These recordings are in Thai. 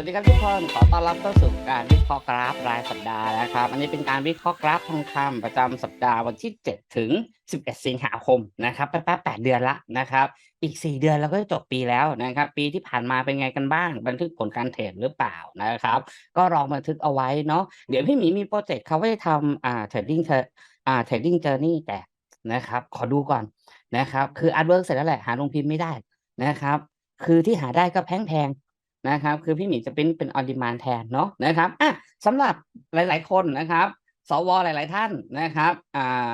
วัสดีครับทุกคนขอต้อนรับเข้าสู่การวิเคราะห์กราฟรายสัปดาห์นะครับ อันนี้เป็นการวิเคราะห์กราฟทองคำประจำสัปดาห์วันที่ 7 ถึง 11 สิงหาคมนะครับแป๊บๆ8เดือนละนะครับ อีก 4 เดือนเราก็จะจบปีแล้วนะครับ ปีที่ผ่านมาเป็นไงกันบ้าง บันทึกผลการเทรดหรือเปล่านะครับ ก็ลองบันทึกเอาไว้เนาะเดี๋ยวพี่หมีมีโปรเจกต์เขาไว้ทำอ่าเทรดดิ้งอ่าเทรดดิ้งเจอร์นี่แต่นะครับขอดูก่อนนะครับ คืออาร์ตเวิร์กเสร็จแล้วแหละหาลงพิมพ์ไม่ได้นะครับ คือที่หาได้ก็แพงๆ นะครับ คือพี่หมีจะเป็นเป็นออนดีมานแทนเนาะนะครับอะสำหรับหลาย ๆ คนนะครับ สวหลาย ๆ ท่านนะครับอ่า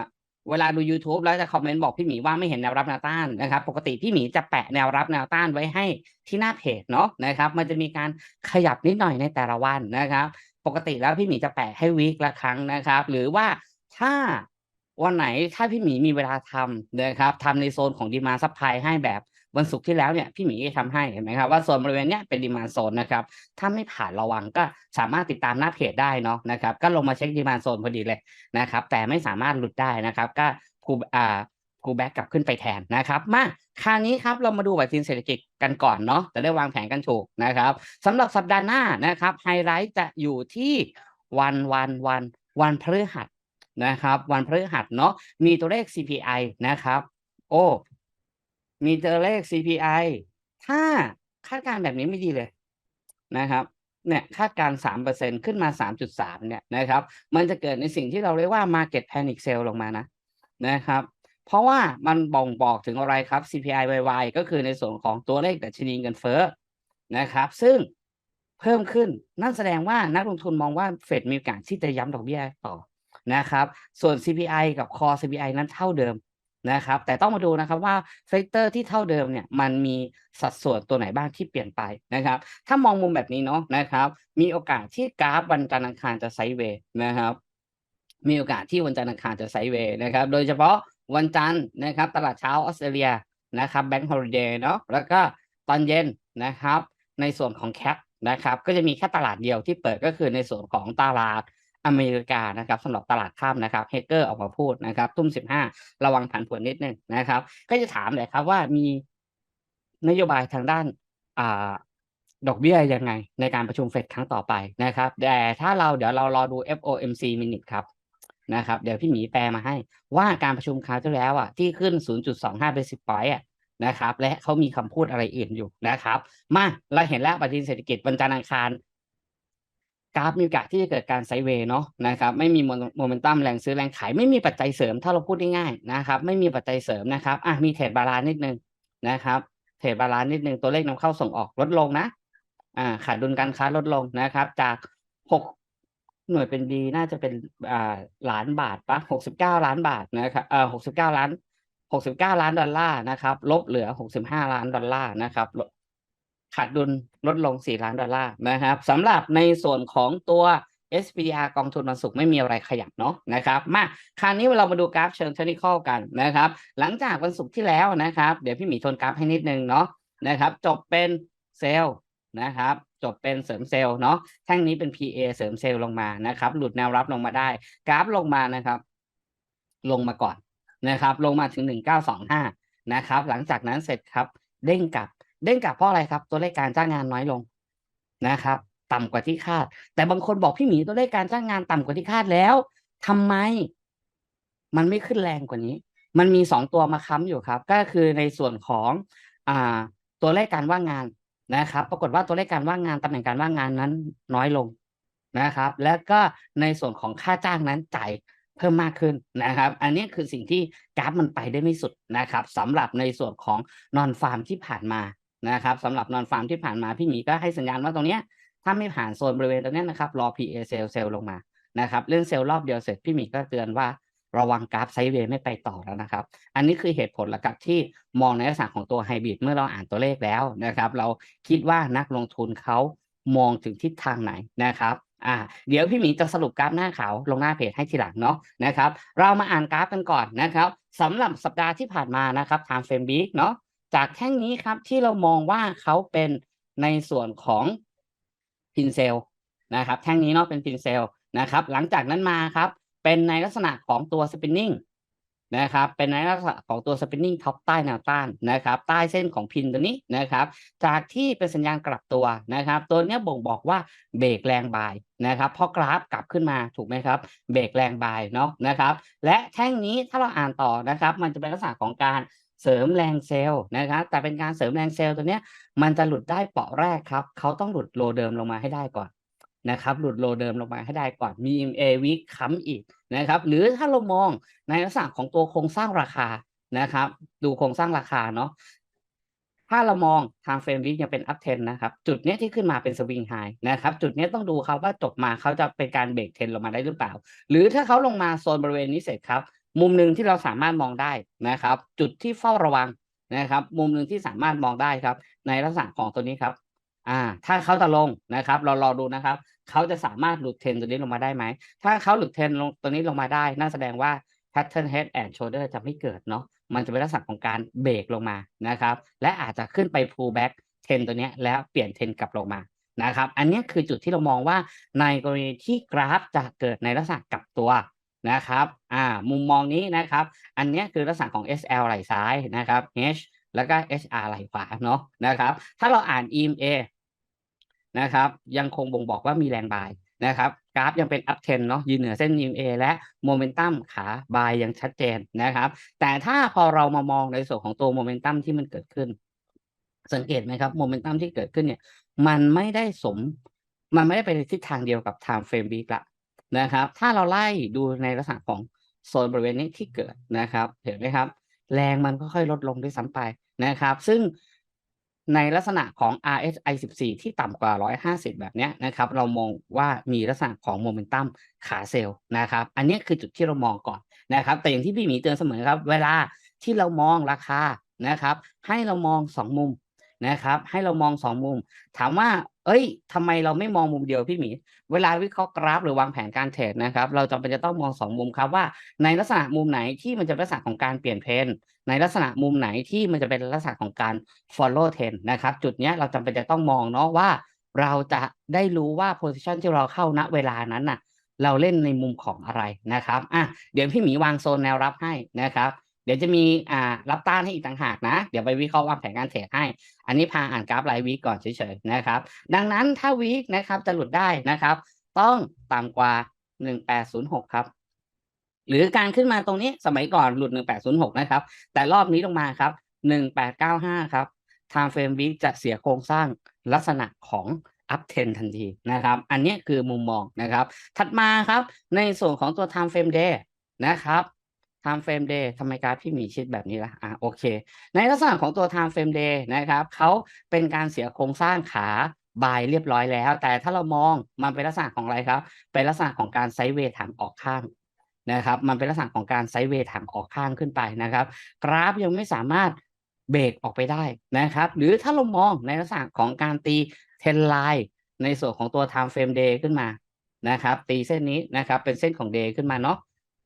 เวลาดู YouTube แล้วจะคอมเมนต์บอกพี่หมีว่าไม่เห็นแนวรับแนวต้านนะครับ ปกติพี่หมีจะแปะแนวรับแนวต้านไว้ให้ที่หน้าเพจเนาะนะครับ มันจะมีการขยับนิดหน่อยในแต่ละวันนะครับ ปกติแล้วพี่หมีจะแปะให้วีคละครั้งนะครับ หรือว่าถ้าวันไหนถ้าพี่หมีมีเวลาทำนะครับทำในโซนของดีมาซัพพลายให้แบบ วันศุกร์ที่แล้วเนี่ยพี่หมีก็ทำให้เห็นไหมครับว่าโซนบริเวณเนี้ยเป็นดีมาโซนนะครับถ้าไม่ผ่านระวังก็สามารถติดตามหน้าเพจได้เนาะนะครับก็ลงมาเช็คดีมาโซนพอดีเลยนะครับแต่ไม่สามารถหลุดได้นะครับก็คูอ่าคูแบ็กกลับขึ้นไปแทนนะครับมาคราวนี้ครับเรามาดูแบบทีมเศรษฐกิจกันก่อนเนาะจะได้วางแผนกันถูกนะครับสำหรับสัปดาห์หน้านะครับไฮไลท์จะอยู่ที่วันวันวันวันพฤหัสนะครับ วันพฤหัสเนาะมีตัวเลข CPI นะครับ โอ้ มีตัวเลข CPI ถ้าคาดการณ์แบบนี้ไม่ดีเลยนะครับเนี่ยคาดการณ์สามเปอร์เซ็นขึ้นมาสามจุดสามเนี่ยนะครับ มันจะเกิดในสิ่งที่เราเรียกว่า market panic sell ลงมานะนะครับ เพราะว่ามันบ่งบอกถึงอะไรครับ CPI YY ก็คือในส่วนของตัวเลขดัชนีเงินเฟ้อนะครับ ซึ่งเพิ่มขึ้นนั่นแสดงว่านักลงทุนมองว่าเฟดมีโอกาสที่จะย้ำดอกเบี้ยต่อนะครับ ส่วน CPI กับ core CPI นั้นเท่าเดิม นะครับแต่ต้องมาดูนะครับว่าเฟกเตอร์ที่เท่าเดิมเนี่ยมันมีสัดส่วนตัวไหนบ้างที่เปลี่ยนไปนะครับ ถ้ามองมุมแบบนี้เนาะนะครับมีโอกาสที่กราฟวันจันทร์อังคารจะไซด์เวย์นะครับมีโอกาสที่วันจันทร์อังคารจะไซด์เวย์นะครับ โดยเฉพาะวันจันทร์นะครับตลาดเช้าออสเตรเลียนะครับแบงก์ฮอลิเดย์เนาะแล้วก็ตอนเย็นนะครับในส่วนของแคปนะครับก็จะมีแค่ตลาดเดียวที่เปิดก็คือในส่วนของตลาด อเมริกานะครับสำหรับตลาดข้ามนะครับเฮเกอร์ออกมาพูดนะครับทุ่มสิบห้าระวังผันผวนนิดนึงนะครับ ก็จะถามเลยครับว่ามีนโยบายทางด้านอ่าดอกเบี้ยยังไงในการประชุมเฟดครั้งต่อไปนะครับ แต่ถ้าเราเดี๋ยวเรารอดู FOMC minute ครับนะครับเดี๋ยวพี่หมีแปลมาให้ว่าการประชุมคราวที่แล้วอะที่ขึ้น 0.25 basic point อะนะครับ และเขามีคำพูดอะไรอื่นอยู่นะครับ มาเราเห็นแล้วปฏิทินเศรษฐกิจวันจันทร์อังคาร กราฟมีโอกาสที่จะเกิดการไซเวย์เนาะนะครับไม่มีโมเมนตัมแรงซื้อแรงขาย ไม่มีปัจจัยเสริมถ้าเราพูดง่ายๆนะครับไม่มีปัจจัยเสริมนะครับอะมีเทรดบาลานนิดนึงนะครับเทรดบาลานนิดนึงตัวเลขนำเข้าส่งออกลดลงนะอ่าขาดดุลการค้าลดลงนะครับ จากหกหน่วยเป็นดีน่าจะเป็นอ่าล้านบาทปะหกสิบเก้าล้านบาทนะครับเอ่อหกสิบเก้าล้านหกสิบเก้าล้านดอลลาร์นะครับลบเหลือหกสิบห้าล้านดอลลาร์นะครับ ขาดดุลลดลง 4 ล้านดอลลาร์นะครับสำหรับในส่วนของตัว SPDR กองทุนวันศุกร์ไม่มีอะไรขยับเนาะนะครับ มาคราวนี้เรามาดูกราฟเชิงเทคนิคอลกันนะครับ หลังจากวันศุกร์ที่แล้วนะครับ เดี๋ยวพี่หมีทวนกราฟให้นิดนึงเนาะนะครับ จบเป็นเซลล์นะครับจบเป็นเสริมเซลล์เนาะแท่งนี้เป็น PA เสริมเซลล์ลงมานะครับ หลุดแนวรับลงมาได้ กราฟลงมานะครับ ลงมาก่อนนะครับ ลงมาถึง 1925นะครับ หลังจากนั้นเสร็จครับ เด้งกลับ เด้งกลับเพราะอะไรครับ ตัวเลขการจ้างงานน้อยลงนะครับ ต่ำกว่าที่คาด แต่บางคนบอกพี่หมีตัวเลขการจ้างงานต่ำกว่าที่คาดแล้วทำไม มันไม่ขึ้นแรงกว่านี้ มันมีสองตัวมาค้ำอยู่ครับ ก็คือในส่วนของอ่าตัวเลขการว่างงานนะครับ ปรากฏว่าตัวเลขการว่างงานตำแหน่งการว่างงานนั้นน้อยลงนะครับ แล้วก็ในส่วนของค่าจ้างนั้นจ่ายเพิ่มมากขึ้นนะครับ อันนี้คือสิ่งที่กราฟมันไปได้ไม่สุดนะครับสำหรับในส่วนของนอนฟาร์มที่ผ่านมา นะครับสำหรับนอนฟาร์มที่ผ่านมาพี่หมีก็ให้สัญญาณว่าตรงเนี้ยถ้าไม่ผ่านโซนบริเวณตรงนี้นะครับรอ PA เซลเซลลงมานะครับเล่อนเซลล์รอบเดียวเสร็จพี่หมีก็เตือนว่าระวังกราฟไซด์เวย์ไม่ไปต่อแล้วนะครับ อันนี้คือเหตุผลหลักที่มองในลักษณะของตัวไฮบริดเมื่อเราอ่านตัวเลขแล้วนะครับ เราคิดว่านักลงทุนเขามองถึงทิศทางไหนนะครับอ่าเดี๋ยวพี่หมีจะสรุปกราฟหน้าขาวลงหน้าเพจให้ทีหลังเนาะนะครับ เรามาอ่านกราฟกันก่อนนะครับสำหรับสัปดาห์ที่ผ่านมานะครับ time frame week เนาะ จากแท่งนี้ครับที่เรามองว่าเขาเป็นในส่วนของพินเซลนะครับแท่งนี้เนาะเป็นพินเซลนะครับ หลังจากนั้นมาครับ เป็นในลักษณะของตัว spinning นะครับเป็นในลักษณะของตัว spinning top ใต้แนวต้านนะครับใต้เส้นของพินตัวนี้นะครับ จากที่เป็นสัญญาณกลับตัวนะครับ ตัวนี้บ่งบอกว่าเบรกแรงบายนะครับพราะกราฟกลับขึ้นมาถูกไหมครับเบรกแรงบายเนาะนะครับ และแท่งนี้ถ้าเราอ่านต่อนะครับ มันจะเป็นลักษณะของการ เสริมแรงเซลล์นะครับแต่เป็นการเสริมแรงเซลล์ตัวเนี้ย มันจะหลุดได้เปาะแรกครับ เขาต้องหลุดโลเดิมลงมาให้ได้ก่อนนะครับ หลุดโลเดิมลงมาให้ได้ก่อนมี MA วิกค้ำอีกนะครับ หรือถ้าเรามองในลักษณะของตัวโครงสร้างราคานะครับ ดูโครงสร้างราคาเนาะถ้าเรามองทางเฟรมวิกยังเป็นอัพเทนนะครับ จุดนี้ที่ขึ้นมาเป็นสวิงไฮนะครับ จุดนี้ต้องดูครับว่าจบมาเขาจะเป็นการเบรกเทนลงมาได้หรือเปล่า หรือถ้าเขาลงมาโซนบริเวณนี้เสร็จครับ มุมหนึ่งที่เราสามารถมองได้นะครับ จุดที่เฝ้าระวังนะครับ มุมหนึ่งที่สามารถมองได้ครับ ในลักษณะของตัวนี้ครับ อ่า ถ้าเขาจะลงนะครับ เรารอดูนะครับ เขาจะสามารถหลุดเทรนตัวนี้ลงมาได้ไหม ถ้าเขาหลุดเทรนลงตัวนี้ลงมาได้นั่นแสดงว่า pattern head and shoulder จะไม่เกิดเนาะมันจะเป็นลักษณะของการเบรกลงมานะครับ และอาจจะขึ้นไป pull back เทรนตัวนี้แล้วเปลี่ยนเทรนกลับลงมานะครับ อันนี้คือจุดที่เรามองว่าในกรณีที่กราฟจะเกิดในลักษณะกลับตัว นะครับอ่ามุมมองนี้นะครับ อันนี้คือลักษณะของ SL ไหลซ้ายนะครับ H แล้วก็ HR ไหลขวาเนาะนะครับ ถ้าเราอ่าน EMA นะครับยังคงบ่งบอกว่ามีแรงบายนะครับกราฟยังเป็น up trend เนาะยืนเหนือเส้น EMA และโมเมนตัมขาบายยังชัดเจนนะครับ แต่ถ้าพอเรามามองในส่วนของตัวโมเมนตัมที่มันเกิดขึ้น สังเกตไหมครับโมเมนตัมที่เกิดขึ้นเนี่ย มันไม่ได้สม มันไม่ได้ไปในทิศทางเดียวกับ time frame week ละ นะครับ ถ้าเราไล่ดูในลักษณะของโซนบริเวณนี้ที่เกิดนะครับ เห็นไหมครับ แรงมันค่อยๆลดลงด้วยซ้ำไปนะครับ ซึ่งในลักษณะของ RSI 14 ที่ต่ำกว่า 150 แบบนี้นะครับ เรามองว่ามีลักษณะของโมเมนตัมขาเซลล์นะครับ อันนี้คือจุดที่เรามองก่อนนะครับ แต่อย่างที่พี่หมีเตือนเสมอครับ เวลาที่เรามองราคานะครับ ให้เรามองสองมุมนะครับ ให้เรามองสองมุม ถามว่า เอ้ยทำไมเราไม่มองมุมเดียวพี่หมี เวลาวิเคราะห์กราฟหรือวางแผนการเทรดนะครับ เราจำเป็นจะต้องมองสองมุมครับว่า ในลักษณะมุมไหนที่มันจะเป็นลักษณะของการเปลี่ยนเทรนในลักษณะมุมไหนที่มันจะเป็นลักษณะของการ follow trend นะครับ จุดนี้เราจำเป็นจะต้องมองเนาะว่า เราจะได้รู้ว่า position ที่เราเข้าณเวลานั้นน่ะ เราเล่นในมุมของอะไรนะครับ อะ เดี๋ยวพี่หมีวางโซนแนวรับให้นะครับ เดี๋ยวจะมีอ่ารับต้านให้อีกต่างหากนะ เดี๋ยวไปวิเคราะห์วางแผนการเทรดให้ อันนี้พาอ่านกราฟรายวีก่อนเฉยๆนะครับ ดังนั้นถ้าวีนะครับจะหลุดได้นะครับ ต้องต่ำกว่า 1806 ครับ หรือการขึ้นมาตรงนี้สมัยก่อนหลุด 1806 นะครับ แต่รอบนี้ลงมาครับ 1895 ครับ time frame week จะเสียโครงสร้างลักษณะของ up trend ทันทีนะครับ อันนี้คือมุมมองนะครับ ถัดมาครับ ในส่วนของตัว time frame day นะครับ time frame day ทำไมกราฟพี่หมีชิดแบบนี้ล่ะอะโอเค ในลักษณะของตัว time frame day นะครับเขาเป็นการเสียโครงสร้างขาบายเรียบร้อยแล้ว แต่ถ้าเรามองมันเป็นลักษณะของอะไรครับ เป็นลักษณะของการไซด์เวย์ทางออกข้างนะครับ มันเป็นลักษณะของการไซด์เวย์ทางออกข้างขึ้นไปนะครับ กราฟยังไม่สามารถเบรกออกไปได้นะครับ หรือถ้าเรามองในลักษณะของการตีเทนไลน์ในส่วนของตัว time frame day ขึ้นมานะครับ ตีเส้นนี้นะครับเป็นเส้นของ day ขึ้นมาเนาะ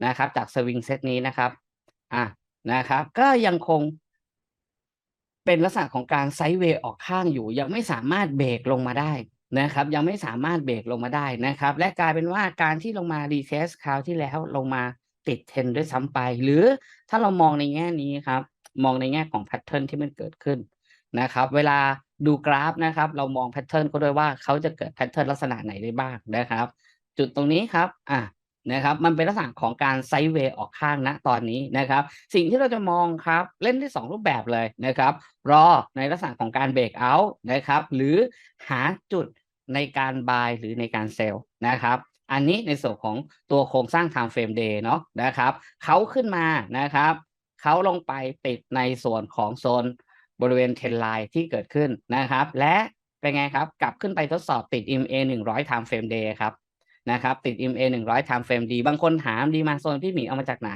นะครับ จากสวิงเซตนี้นะครับอะนะครับ ก็ยังคงเป็นลักษณะของการไซด์เวย์ออกข้างอยู่ ยังไม่สามารถเบรกลงมาได้นะครับ ยังไม่สามารถเบรกลงมาได้นะครับ และกลายเป็นว่าการที่ลงมารีเทสคราวที่แล้วลงมาติดเทรนด้วยซ้ำไป หรือถ้าเรามองในแง่นี้ครับ มองในแง่ของแพทเทิร์นที่มันเกิดขึ้นนะครับ เวลาดูกราฟนะครับ เรามองแพทเทิร์นก็ด้วยว่าเขาจะเกิดแพทเทิร์นลักษณะไหนได้บ้างนะครับ จุดตรงนี้ครับอะ นะครับมันเป็นลักษณะของการไซด์เวย์ออกข้างณตอนนี้นะครับ สิ่งที่เราจะมองครับเล่นได้สองรูปแบบเลยนะครับรอในลักษณะของการเบรกเอาท์นะครับหรือหาจุดในการบายหรือในการเซลล์นะครับอันนี้ในส่วนของตัวโครงสร้าง time frame day เนาะนะครับเขาขึ้นมานะครับเขาลงไปติดในส่วนของโซนบริเวณเทนไลน์ที่เกิดขึ้นนะครับ และเป็นไงครับ กลับขึ้นไปทดสอบติด EMA 100 time frame day ครับ นะครับติด EMA 100 time frame ดี บางคนถามดีมาโซนพี่หมีเอามาจากไหน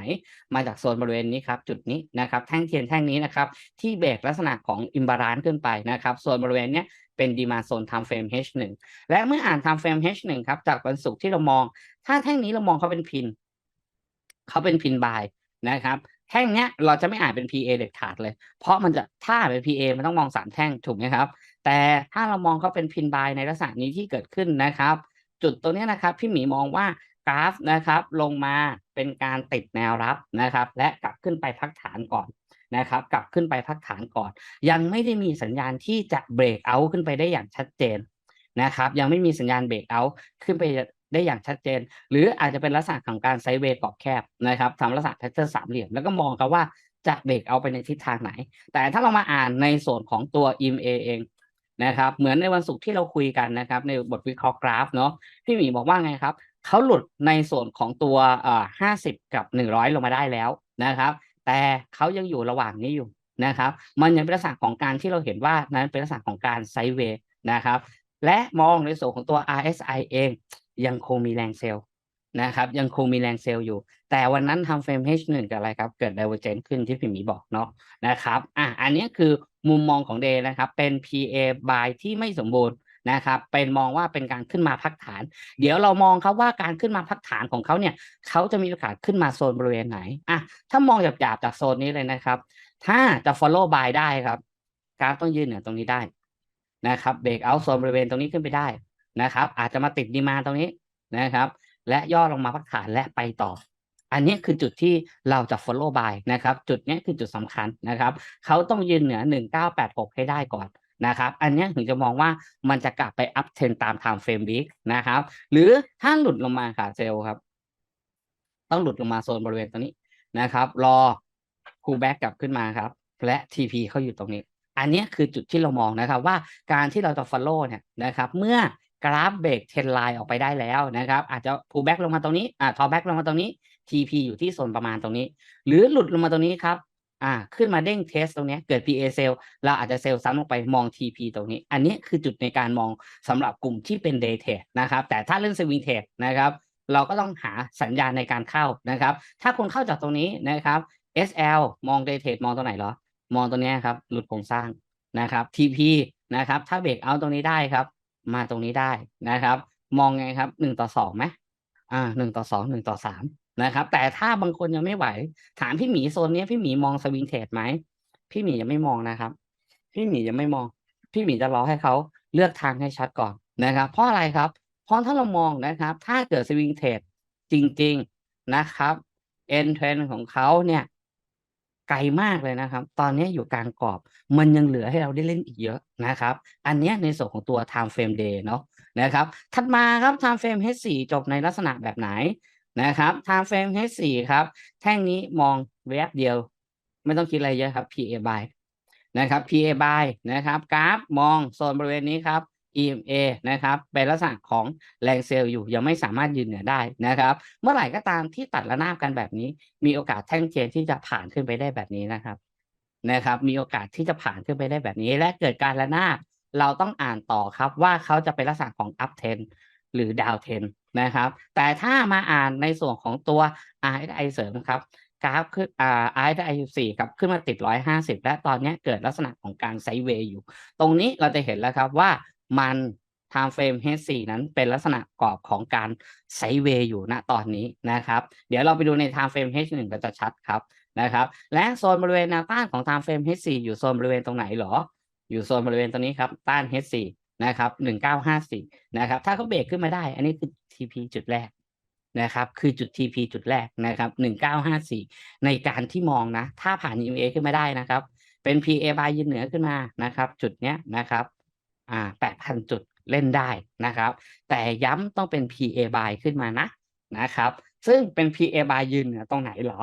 มาจากโซนบริเวณนี้ครับ จุดนี้นะครับ แท่งเทียนแท่งนี้นะครับ ที่เบรกลักษณะของอิมบาลานซ์ขึ้นไปนะครับโซนบริเวณเนี้ยเป็นดีมาโซน time frame H1 และเมื่ออ่าน time frame H1 ครับ จากวันศุกร์ที่เรามอง ถ้าแท่งนี้เรามองเขาเป็นพินเขาเป็นพินบายนะครับแท่งเนี้ยเราจะไม่อ่านเป็น PA เด็ดขาดเลย เพราะมันจะถ้าเป็น PA มันต้องมองสามแท่งถูกไหมครับ แต่ถ้าเรามองเขาเป็นพินบายในลักษณะนี้ที่เกิดขึ้นนะครับ จุดตรงนี้นะครับพี่หมีมองว่ากราฟนะครับ ลงมาเป็นการติดแนวรับนะครับ และกลับขึ้นไปพักฐานก่อนนะครับ กลับขึ้นไปพักฐานก่อน ยังไม่ได้มีสัญญาณที่จะเบรกเอาขึ้นไปได้อย่างชัดเจนนะครับ ยังไม่มีสัญญาณเบรกเอาขึ้นไปได้อย่างชัดเจน หรืออาจจะเป็นลักษณะของการไซเวย์กรอบแคบนะครับทำลักษณะแพทเทิร์นสามเหลี่ยมแล้วก็มองครับว่าจะเบรกเอาไปในทิศทางไหน แต่ถ้าเรามาอ่านในส่วนของตัว EMA เอง นะครับ เหมือนในวันศุกร์ที่เราคุยกันนะครับ ในบทวิเคราะห์กราฟเนาะพี่หมีบอกว่าไงครับเขาหลุดในส่วนของตัวเอ่อห้าสิบกับหนึ่งร้อยลงมาได้แล้วนะครับ แต่เขายังอยู่ระหว่างนี้อยู่นะครับ มันยังเป็นลักษณะของการที่เราเห็นว่านั้นเป็นลักษณะของการไซเวย์นะครับ และมองในส่วนของตัว RSI เองยังคงมีแรงเซลล์นะครับยังคงมีแรงเซลล์อยู่ แต่วันนั้นทำเฟรม H1 กับอะไรครับ เกิด divergence ขึ้นที่พี่หมีบอกเนาะนะครับอะอันนี้คือ มุมมองของเดนะครับ เป็น PA buy ที่ไม่สมบูรณ์นะครับ เป็นมองว่าเป็นการขึ้นมาพักฐาน เดี๋ยวเรามองครับว่าการขึ้นมาพักฐานของเขาเนี่ยเขาจะมีโอกาสขึ้นมาโซนบริเวณไหนอะถ้ามองหยาบๆจากโซนนี้เลยนะครับ ถ้าจะ follow buy ได้ครับกราฟต้องยืนเหนือตรงนี้ได้นะครับเบรกเอาโซนบริเวณตรงนี้ขึ้นไปได้นะครับ อาจจะมาติดดีมาตรงนี้นะครับ และย่อลงมาพักฐานและไปต่อ อันนี้คือจุดที่เราจะ follow by นะครับ จุดนี้คือจุดสำคัญนะครับ เขาต้องยืนเหนือ 1986 ให้ได้ก่อนนะครับ อันนี้ถึงจะมองว่ามันจะกลับไป up trend ตาม time frame week นะครับ หรือถ้าหลุดลงมาขาเซลครับ ต้องหลุดลงมาโซนบริเวณตรงนี้นะครับ รอ pull back กลับขึ้นมาครับ และ TP เขาอยู่ตรงนี้ อันนี้คือจุดที่เรามองนะครับว่าการที่เราจะ follow เนี่ยนะครับ เมื่อกราฟเบรกเทรนไลน์ออกไปได้แล้วนะครับ อาจจะ pull back ลงมาตรงนี้อ่า top back ลงมาตรงนี้ TP อยู่ที่โซนประมาณตรงนี้ หรือหลุดลงมาตรงนี้ครับอ่าขึ้นมาเด้งเทสตรงนี้เกิด PA เซลเราอาจจะเซลซ้ำลงไปมอง TP ตรงนี้ อันนี้คือจุดในการมองสำหรับกลุ่มที่เป็น day trade นะครับ แต่ถ้าเล่น swing trade นะครับ เราก็ต้องหาสัญญาณในการเข้านะครับ ถ้าคุณเข้าจากตรงนี้นะครับ SL มอง day trade มองตรงไหนเหรอ มองตรงนี้ครับ หลุดโครงสร้างนะครับ TP นะครับ ถ้าเบรกเอาตรงนี้ได้ครับ มาตรงนี้ได้นะครับ มองไงครับหนึ่งต่อสองไหมอ่าหนึ่งต่อสองหนึ่งต่อสาม นะครับ แต่ถ้าบางคนยังไม่ไหว ถามพี่หมีโซนนี้พี่หมีมองสวิงเทรดไหมพี่หมียังไม่มองนะครับ พี่หมียังไม่มอง พี่หมีจะรอให้เขาเลือกทางให้ชัดก่อนนะครับ เพราะอะไรครับ เพราะถ้าเรามองนะครับ ถ้าเกิดสวิงเทรดจริง ๆนะครับเอ็นเทรนของเขาเนี่ย ไกลมากเลยนะครับ ตอนนี้อยู่กลางกรอบ มันยังเหลือให้เราได้เล่นอีกเยอะนะครับ อันนี้ในส่วนของตัว time frame day เนาะนะครับ ถัดมาครับ time frame H4 จบในลักษณะแบบไหน นะครับ time frame H4 ครับ แท่งนี้มองแวบเดียว ไม่ต้องคิดอะไรเยอะครับ PA buy นะครับ PA buy นะครับ กราฟมองโซนบริเวณนี้ครับ EMA นะครับเป็นลักษณะของแรงเซลล์อยู่ยังไม่สามารถยืนเหนือได้นะครับ เมื่อไหร่ก็ตามที่ตัดระนาบกันแบบนี้ มีโอกาสแท่งเจนที่จะผ่านขึ้นไปได้แบบนี้นะครับนะครับ มีโอกาสที่จะผ่านขึ้นไปได้แบบนี้ และเกิดการระนาบเราต้องอ่านต่อครับว่าเขาจะเป็นลักษณะของ up trend หรือ down trend นะครับ แต่ถ้ามาอ่านในส่วนของตัว RSI เสริมครับกราฟขึ้นอ่า RSI 4ครับขึ้นมาติด 150 และตอนนี้เกิดลักษณะของการไซด์เวย์อยู่ ตรงนี้เราจะเห็นแล้วครับว่ามัน time frame H4 นั้นเป็นลักษณะกรอบของการไซเวย์อยู่ณตอนนี้นะครับ เดี๋ยวเราไปดูใน time frame H1 ก็จะชัดครับนะครับ และโซนบริเวณแนวต้านของ time frame H4 อยู่โซนบริเวณตรงไหนหรอ อยู่โซนบริเวณตรงนี้ครับ ต้าน H4 นะครับ1954นะครับ ถ้าเขาเบรกขึ้นมาได้ อันนี้คือ TP จุดแรกนะครับ คือจุด TP จุดแรกนะครับ1954ในการที่มองนะ ถ้าผ่าน EMA ขึ้นมาได้นะครับ เป็น PA buy ยืนเหนือขึ้นมานะครับ จุดเนี้ยนะครับอ่า8,000จุดเล่นได้นะครับ แต่ย้ำต้องเป็น PA buy ขึ้นมานะนะครับ ซึ่งเป็น PA buy ยืนเหนือตรงไหนเหรอ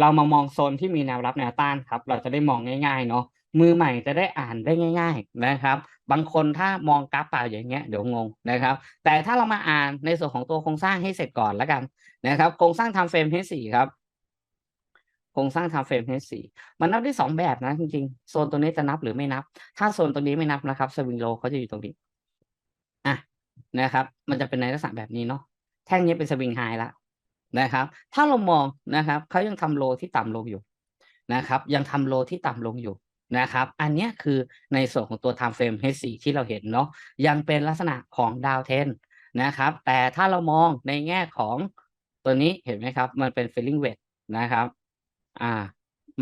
เรามามองโซนที่มีแนวรับแนวต้านครับ เราจะได้มองง่ายๆเนาะ มือใหม่จะได้อ่านได้ง่าย ๆนะครับ บางคนถ้ามองกราฟเปล่าอย่างเงี้ยเดี๋ยวงงนะครับ แต่ถ้าเรามาอ่านในส่วนของตัวโครงสร้างให้เสร็จก่อนแล้วกันนะครับโครงสร้างทำเฟรม H4 ครับโครงสร้างทำเฟรม H4 มันนับได้สองแบบนะจริงๆโซนตัวนี้จะนับหรือไม่นับ ถ้าโซนตัวนี้ไม่นับนะครับสวิงโลเขาจะอยู่ตรงนี้อะนะครับ มันจะเป็นในลักษณะแบบนี้เนาะแท่งนี้เป็นสวิงไฮละนะครับ ถ้าเรามองนะครับเขายังทำโลที่ต่ำลงอยู่นะครับ ยังทำโลที่ต่ำลงอยู่ นะครับ อันนี้คือในส่วนของตัว time frame H4 ที่เราเห็นเนาะยังเป็นลักษณะของดาวเทนนะครับ แต่ถ้าเรามองในแง่ของตัวนี้เห็นไหมครับ มันเป็น filling weight นะครับ อ่า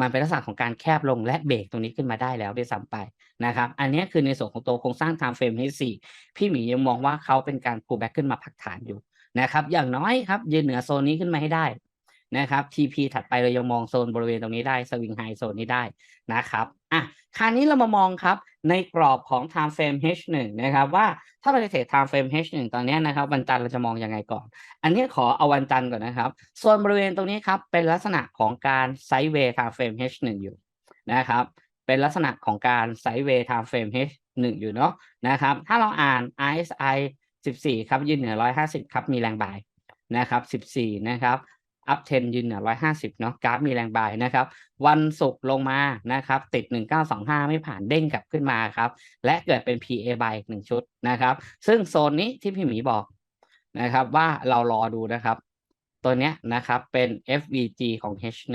มันเป็นลักษณะของการแคบลงและเบรกตรงนี้ขึ้นมาได้แล้วด้วยซ้ำไปนะครับ อันนี้คือในส่วนของตัวโครงสร้าง time frame H4 พี่หมียังมองว่าเขาเป็นการ pull back ขึ้นมาพักฐานอยู่นะครับ อย่างน้อยครับยืนเหนือโซนนี้ขึ้นมาให้ได้นะครับ TP ถัดไปเรายังมองโซนบริเวณตรงนี้ได้สวิงไฮโซนนี้ได้นะครับ อะคราวนี้เรามามองครับในกรอบของ time frame H1 นะครับว่าถ้าเราจะเทรด time frame H1 ตอนนี้นะครับวันจันทร์เราจะมองยังไงก่อน อันนี้ขอเอาวันจันทร์ก่อนนะครับโซนบริเวณตรงนี้ครับเป็นลักษณะของการไซด์เวย์ time frame H1 อยู่นะครับเป็นลักษณะของการไซด์เวย์ time frame H1 อยู่เนาะนะครับถ้าเราอ่าน RSI 14 ครับยืนเหนือ 150 ครับมีแรงบายนะครับ 14 นะครับ อัพ10ยืนเหนือ 150 เนาะกราฟมีแรงบายนะครับ วันศุกร์ลงมานะครับ ติด 1925 ไม่ผ่านเด้งกลับขึ้นมาครับ และเกิดเป็น PA by หนึ่งชุดนะครับ ซึ่งโซนนี้ที่พี่หมีบอกนะครับว่าเรารอดูนะครับ ตัวเนี้ยนะครับเป็น FVG ของ H1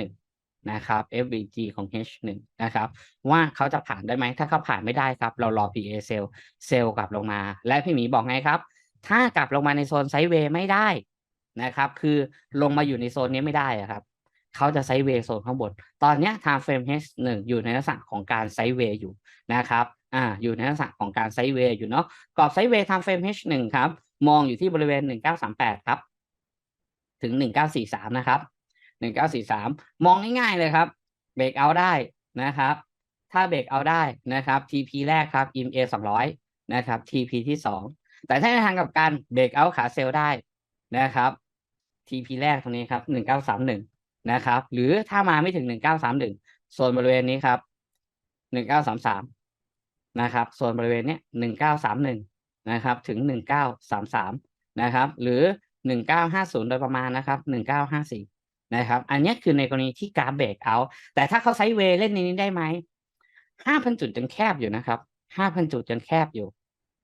นะครับ FVG ของ H1 นะครับ ว่าเขาจะผ่านได้ไหม ถ้าเขาผ่านไม่ได้ครับ เรารอ PA เซลเซลกลับลงมา และพี่หมีบอกไงครับ ถ้ากลับลงมาในโซนไซด์เวย์ไม่ได้ นะครับ คือลงมาอยู่ในโซนนี้ไม่ได้อะครับเขาจะไซด์เวย์โซนข้างบน ตอนนี้ time frame H1 อยู่ในลักษณะของการไซด์เวย์อยู่นะครับอ่าอยู่ในลักษณะของการไซด์เวย์อยู่เนาะกรอบไซด์เวย์ time frame H1 ครับ มองอยู่ที่บริเวณ 1938 ครับ ถึง 1943 นะครับ 1943 มองง่ายๆเลยครับเบรกเอาได้นะครับ ถ้าเบรกเอาได้นะครับ TP แรกครับ EMA 200 นะครับ TP ที่ 2 แต่ถ้าในทางกับกันเบรกเอาขาเซลได้นะครับ TP แรกตรงนี้ครับ1931นะครับ หรือถ้ามาไม่ถึง1931โซนบริเวณนี้ครับ1933นะครับโซนบริเวณเนี้ย1931นะครับ ถึง1933นะครับ หรือ1950โดยประมาณนะครับ1954นะครับ อันนี้คือในกรณีที่กราฟเบรกเอา แต่ถ้าเขาไซด์เวย์เล่นในนี้ได้ไหม5,000จุดยังแคบอยู่นะครับ5,000จุดยังแคบอยู่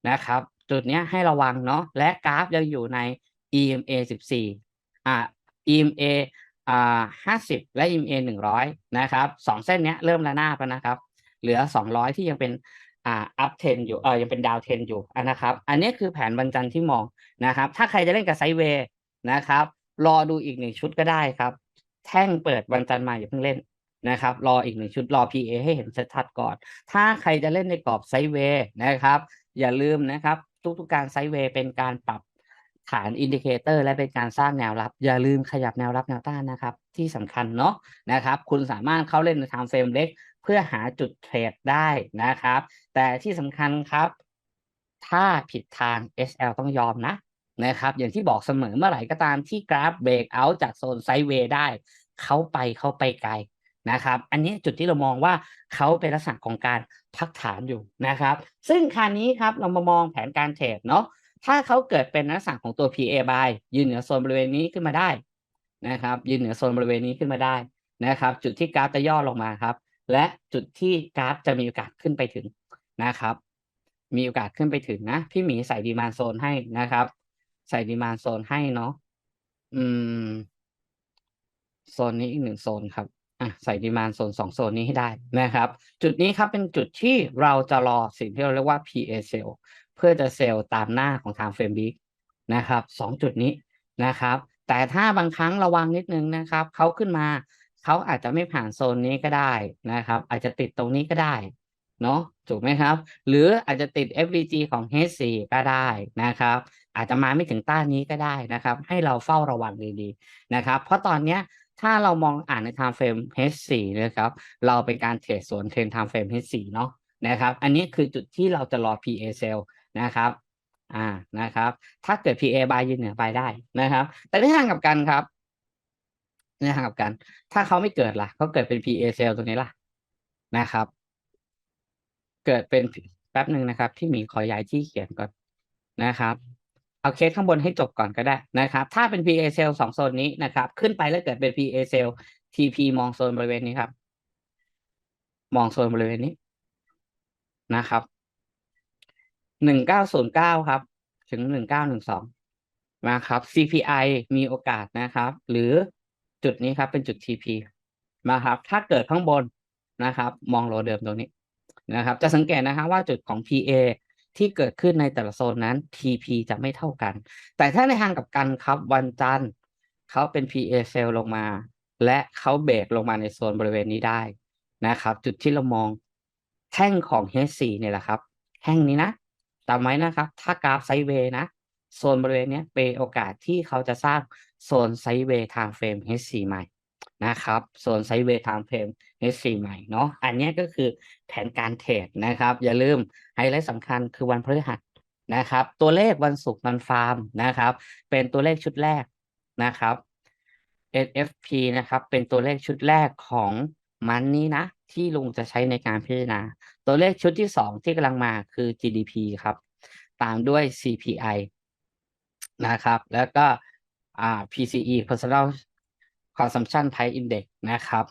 นะครับ จุดนี้ให้ระวังเนาะและกราฟยังอยู่ใน EMA 14 อ่า EMA อ่า50และ EMA 100นะครับสองเส้นเนี้ยเริ่มระนาบแล้วนะครับ เหลือ200ที่ยังเป็นอ่า up trend อยู่เออยังเป็น down trend อยู่นะครับ อันนี้คือแผนวันจันทร์ที่มองนะครับ ถ้าใครจะเล่นกับไซเวย์นะครับ รอดูอีกหนึ่งชุดก็ได้ครับ แท่งเปิดวันจันทร์มาอย่าเพิ่งเล่นนะครับ รออีกหนึ่งชุดรอ PA ให้เห็นชัดๆก่อน ถ้าใครจะเล่นในกรอบไซเวย์นะครับ อย่าลืมนะครับ ทุกๆการไซเวย์เป็นการปรับ ฐานอินดิเคเตอร์และเป็นการสร้างแนวรับ อย่าลืมขยับแนวรับแนวต้านนะครับ ที่สำคัญเนาะนะครับ คุณสามารถเข้าเล่นใน time frame เล็ก เพื่อหาจุดเทรดได้นะครับ แต่ที่สำคัญครับ ถ้าผิดทาง SL ต้องยอมนะนะครับ อย่างที่บอกเสมอเมื่อไหร่ก็ตามที่กราฟเบรกเอาจากโซนไซด์เวย์ได้ เขาไปเขาไปไกลนะครับ อันนี้จุดที่เรามองว่าเขาเป็นลักษณะของการพักฐานอยู่นะครับ ซึ่งคราวนี้ครับเรามามองแผนการเทรดเนาะ ถ้าเขาเกิดเป็นลักษณะของตัว PA by ยืนเหนือโซนบริเวณนี้ขึ้นมาได้นะครับ ยืนเหนือโซนบริเวณนี้ขึ้นมาได้นะครับ จุดที่กราฟจะย่อลงมาครับ และจุดที่กราฟจะมีโอกาสขึ้นไปถึงนะครับ มีโอกาสขึ้นไปถึงนะ พี่หมีใส่ดีมานโซนให้นะครับ ใส่ดีมานโซนให้เนาะอืม โซนนี้อีกหนึ่งโซนครับอะใส่ดีมานโซนสองโซนนี้ให้ได้นะครับ จุดนี้ครับเป็นจุดที่เราจะรอสิ่งที่เราเรียกว่า PA sell เพื่อจะเซลล์ตามหน้าของ time frame week นะครับสองจุดนี้นะครับ แต่ถ้าบางครั้งระวังนิดนึงนะครับเขาขึ้นมาเขาอาจจะไม่ผ่านโซนนี้ก็ได้นะครับ อาจจะติดตรงนี้ก็ได้เนาะถูกไหมครับ หรืออาจจะติด FVG ของ H4 ก็ได้นะครับ อาจจะมาไม่ถึงต้านนี้ก็ได้นะครับ ให้เราเฝ้าระวังดีๆนะครับ เพราะตอนเนี้ยถ้าเรามองอ่านใน time frame H4 นะครับเราเป็นการเทรดสวนเทรน time frame H4 เนาะนะครับ อันนี้คือจุดที่เราจะรอ PA sell นะครับอ่านะครับ ถ้าเกิด PA by ยืนเหนือไปได้นะครับ แต่ในทางกลับกันครับในทางกลับกัน ถ้าเขาไม่เกิดล่ะเขาเกิดเป็น PA sell ตรงนี้ล่ะนะครับ เกิดเป็นแป๊บหนึ่งนะครับ ที่มีขอย้ายที่เขียนก่อนนะครับ เอาเคสข้างบนให้จบก่อนก็ได้นะครับ ถ้าเป็น PA sell สองโซนนี้นะครับ ขึ้นไปแล้วเกิดเป็น PA sell TP มองโซนบริเวณนี้ครับ มองโซนบริเวณนี้นะครับ หนึ่งเก้าศูนย์เก้าครับ ถึงหนึ่งเก้าหนึ่งสองนะครับ CPI มีโอกาสนะครับ หรือจุดนี้ครับเป็นจุด TP นะครับ ถ้าเกิดข้างบนนะครับ มองโลเดิมตรงนี้นะครับ จะสังเกตนะครับว่าจุดของ PA ที่เกิดขึ้นในแต่ละโซนนั้น TP จะไม่เท่ากัน แต่ถ้าในทางกลับกันครับวันจันทร์เขาเป็น PA sell ลงมา และเขาเบรกลงมาในโซนบริเวณนี้ได้นะครับ จุดที่เรามองแท่งของ H4 เนี่ยแหละครับ แท่งนี้นะ จำไว้นะครับ ถ้ากราฟไซด์เวย์นะโซนบริเวณนี้เป็นโอกาสที่เขาจะสร้างโซนไซด์เวย์ทม์เฟรม H4 ใหม่นะครับโซนไซด์เวย์ทม์เฟรม H4 ใหม่เนาะอันนี้ก็คือแผนการเทรดนะครับ อย่าลืมไฮไลท์สำคัญคือวันพฤหัสนะครับ ตัวเลขวันศุกร์วันฟาร์มนะครับ เป็นตัวเลขชุดแรกนะครับ NFP นะครับ เป็นตัวเลขชุดแรกของมันนี้นะ ที่ลุงจะใช้ในการพิจารณา ตัวเลขชุดที่สองที่กำลังมาคือ GDP ครับ ตามด้วย CPI นะครับ แล้วก็ PCE Personal Consumption Price Index นะครับ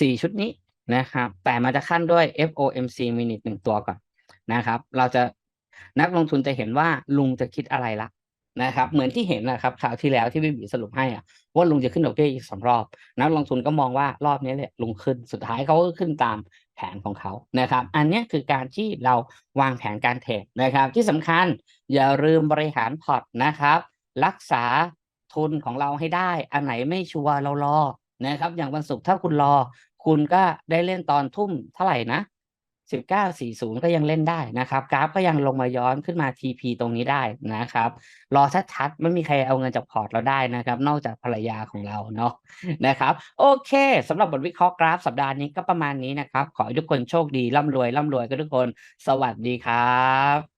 สี่ชุดนี้นะครับ แต่มันจะขั้นด้วย FOMC Minute หนึ่งตัวก่อนนะครับ เราจะนักลงทุนจะเห็นว่าลุงจะคิดอะไรละ นะครับ เหมือนที่เห็นนะครับคราวที่แล้วที่พี่บีสรุปให้อะว่าลุงจะขึ้นดอกเบี้ยอีกสองรอบนักลงทุนก็มองว่ารอบนี้แหละลุงขึ้นสุดท้ายเขาก็ขึ้นตามแผนของเขานะครับ อันนี้คือการที่เราวางแผนการเทรดนะครับ ที่สำคัญอย่าลืมบริหารพอร์ตนะครับ รักษาทุนของเราให้ได้ อันไหนไม่ชัวร์เรารอนะครับ อย่างวันศุกร์ถ้าคุณรอ คุณก็ได้เล่นตอนทุ่มเท่าไหร่นะ 1.940 ก็ยังเล่นได้นะครับ กราฟก็ยังลงมาย้อนขึ้นมา TP ตรงนี้ได้นะครับ รอชัดๆไม่มีใครเอาเงินจากพอร์ตเราได้นะครับ นอกจากภรรยาของเราเนาะนะครับ โอเคสำหรับบทวิเคราะห์กราฟสัปดาห์นี้ก็ประมาณนี้นะครับ ขอให้ทุกคนโชคดีร่ำรวยร่ำรวยกันทุกคน สวัสดีครับ